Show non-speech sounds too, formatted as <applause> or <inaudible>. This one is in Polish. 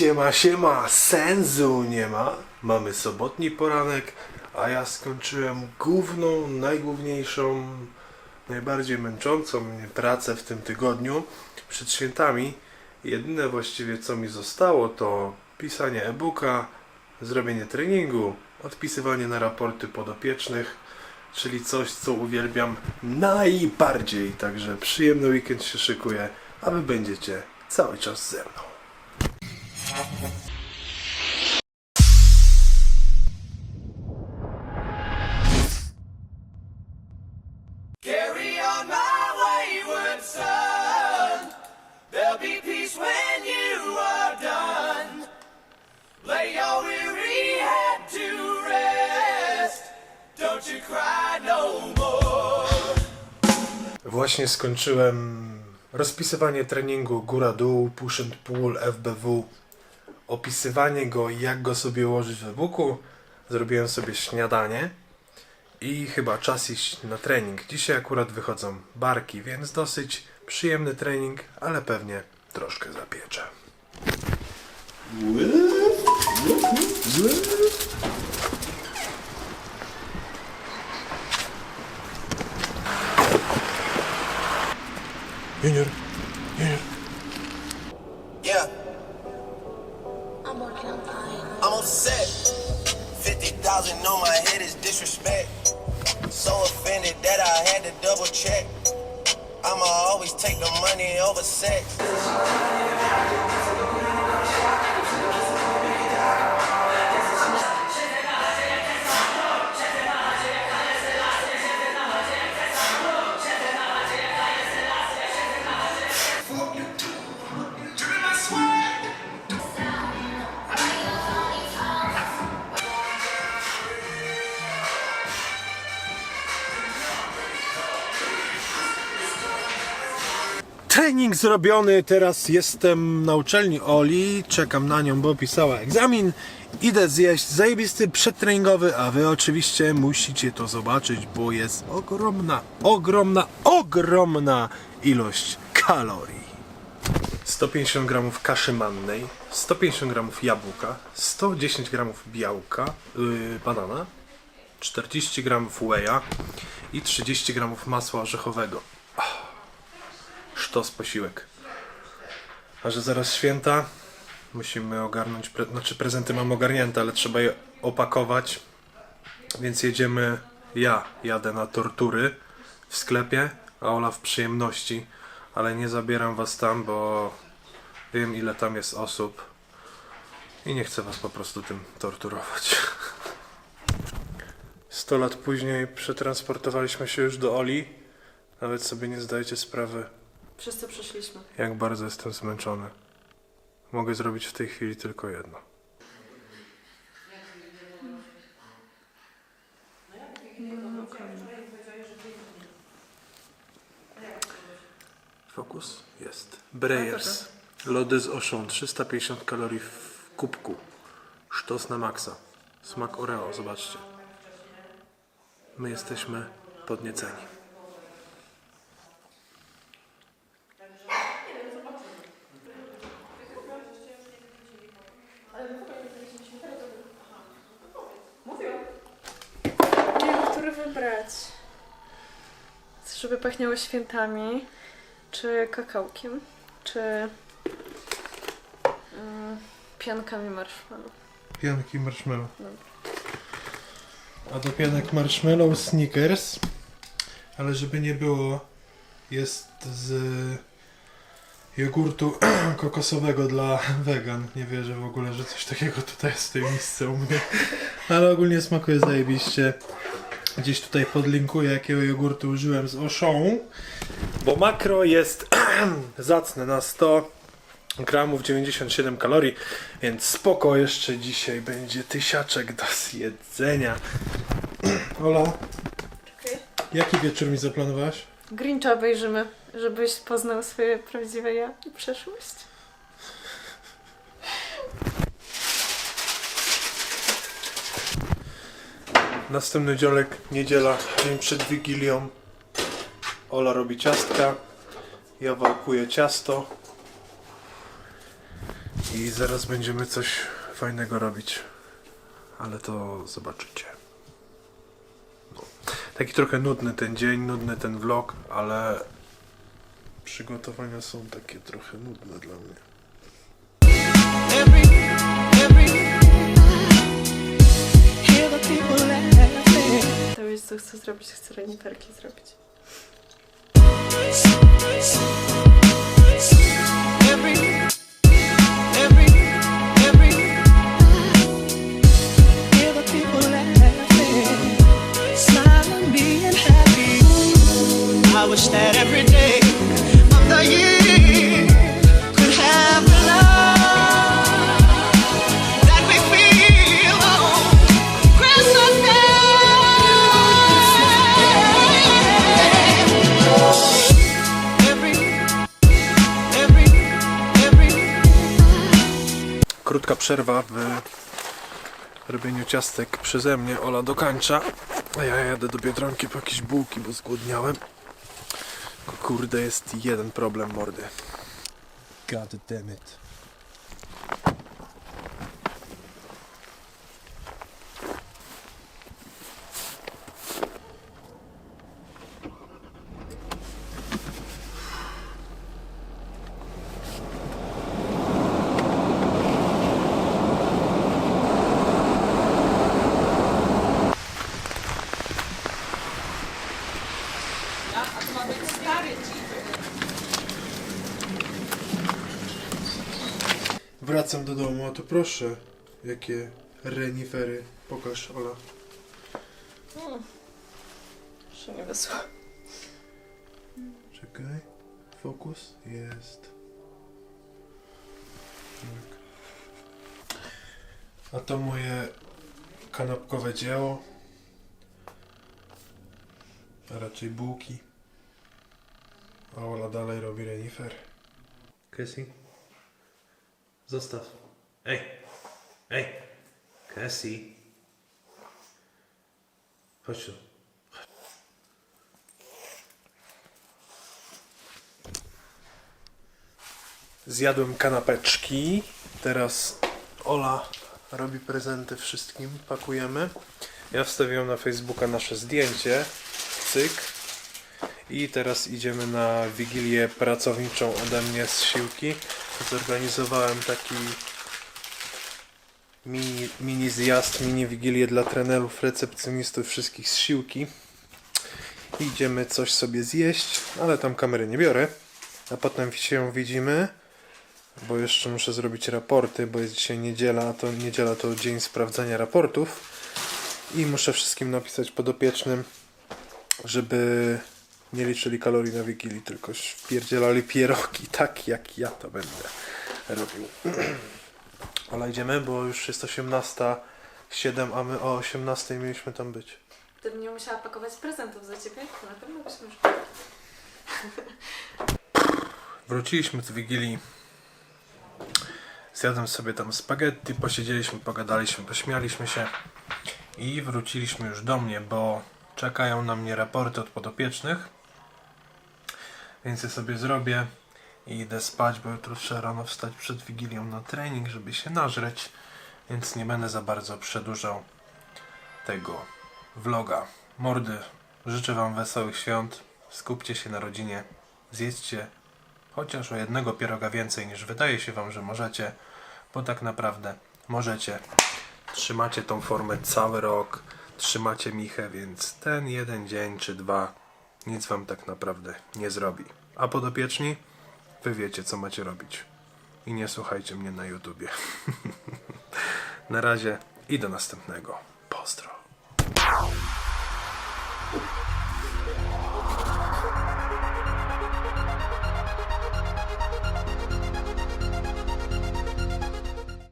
Siema, siema, sensu nie ma. Mamy sobotni poranek, a ja skończyłem główną, najgłówniejszą, najbardziej męczącą mnie pracę w tym tygodniu przed świętami. Jedyne właściwie co mi zostało to pisanie e-booka, zrobienie treningu, odpisywanie na raporty podopiecznych, czyli coś co uwielbiam najbardziej. Także przyjemny weekend się szykuje, a wy będziecie cały czas ze mną. Właśnie skończyłem rozpisywanie treningu góra-dół, push and pull, FBW, opisywanie go, jak go sobie ułożyć w e-booku. Zrobiłem sobie śniadanie i chyba czas iść na trening. Dzisiaj akurat wychodzą barki, więc dosyć przyjemny trening, ale pewnie troszkę zapieczę. 50,000 on my head is disrespect. So offended that I had to double check. I'ma always take the money over sex. Trening zrobiony, teraz jestem na uczelni Oli, czekam na nią, bo pisała egzamin. Idę zjeść zajebisty przedtreningowy, a wy oczywiście musicie to zobaczyć, bo jest ogromna, ogromna, ogromna ilość kalorii. 150 gramów kaszy mannej, 150 gramów jabłka, 110 gramów białka, yy, banana, 40 gramów whey'a i 30 gramów masła orzechowego sztos posiłek. A że zaraz święta, musimy ogarnąć, pre- znaczy prezenty mam ogarnięte, ale trzeba je opakować, więc jedziemy, ja jadę na tortury w sklepie, a Ola w przyjemności, ale nie zabieram was tam, bo wiem ile tam jest osób i nie chcę was po prostu tym torturować. 100 lat później przetransportowaliśmy się już do Oli. Nawet sobie nie zdajecie sprawy, Przez co przeszliśmy. jak bardzo jestem zmęczony. Mogę zrobić w tej chwili tylko jedno. Fokus jest. Breyers. Lody z oszą. 350 kalorii w kubku. Sztos na maksa. Smak Oreo, zobaczcie. My jesteśmy podnieceni. Wybrać. Żeby pachniało świętami, czy kakałkiem, czy mm, piankami marshmallow. Pianki marshmallow. A do pianek marshmallow Snickers. Ale żeby nie było, jest z jogurtu <clears throat> kokosowego dla wegan. Nie wierzę w ogóle, że coś takiego tutaj jest w tej misce u mnie. Ale ogólnie smakuje zajebiście. Gdzieś tutaj podlinkuję, jakiego jogurtu użyłem z Auchan. Bo makro jest <clears throat> zacne na 100 gramów 97 kalorii, więc spoko, jeszcze dzisiaj będzie tysiaczek do zjedzenia. <clears throat> Ola, jaki wieczór mi zaplanowałaś? Grincha obejrzymy, żebyś poznał swoje prawdziwe ja i przeszłość. Następny dziolek, niedziela, dzień przed Wigilią. Ola robi ciastka, ja wałkuję ciasto. I zaraz będziemy coś fajnego robić. Ale to zobaczycie. No. Taki trochę nudny ten dzień, nudny ten vlog, ale przygotowania są takie trochę nudne dla mnie. Co chcę zrobić? Chcę reniferki zrobić. I wish that every Krótka przerwa w robieniu ciastek przeze mnie. Ola dokańcza. A ja jadę do Biedronki po jakieś bułki, bo zgłodniałem. Kurde, jest jeden problem mordy. God damn it. Wracam do domu, a to proszę, jakie renifery. Pokaż, Ola. Jeszcze nie wysło. Czekaj. Fokus jest. Tak. A to moje kanapkowe dzieło. A raczej bułki. A Ola dalej robi renifer. Cassie? Zostaw. Ej! Ej! Cassie! Chodź tu. Zjadłem kanapeczki. Teraz Ola robi prezenty wszystkim. Pakujemy. Ja wstawiłem na Facebooka nasze zdjęcie. Cyk. I teraz idziemy na wigilię pracowniczą ode mnie z siłki. Zorganizowałem taki mini, mini zjazd, mini wigilię dla trenerów, recepcjonistów, wszystkich z siłki. Idziemy coś sobie zjeść, ale tam kamery nie biorę. A potem się widzimy, bo jeszcze muszę zrobić raporty, bo jest dzisiaj niedziela, a to niedziela to dzień sprawdzania raportów. I muszę wszystkim napisać podopiecznym, żeby nie liczyli kalorii na Wigilii, tylko wpierdzielali pierogi, <laughs> tak jak ja to będę robił. <clears throat> Ale idziemy, bo już jest 18.07, a my o 18.00 mieliśmy tam być. Gdybym nie musiała pakować prezentów za ciebie, to na pewno byśmy już... Wróciliśmy z Wigilii. Zjadłem sobie tam spaghetti, posiedzieliśmy, pogadaliśmy, pośmialiśmy się i wróciliśmy już do mnie, bo czekają na mnie raporty od podopiecznych. Więc je sobie zrobię i idę spać, bo jutro trzeba rano wstać przed Wigilią na trening, żeby się nażreć, więc nie będę za bardzo przedłużał tego vloga. Mordy, życzę Wam wesołych świąt, skupcie się na rodzinie, zjedzcie chociaż o jednego pieroga więcej niż wydaje się Wam, że możecie, bo tak naprawdę możecie. Trzymacie tą formę cały rok, trzymacie michę, więc ten jeden dzień czy dwa nic Wam tak naprawdę nie zrobi. A podopieczni? Wy wiecie, co macie robić. I nie słuchajcie mnie na YouTubie. <laughs> na razie i do następnego. Pozdro.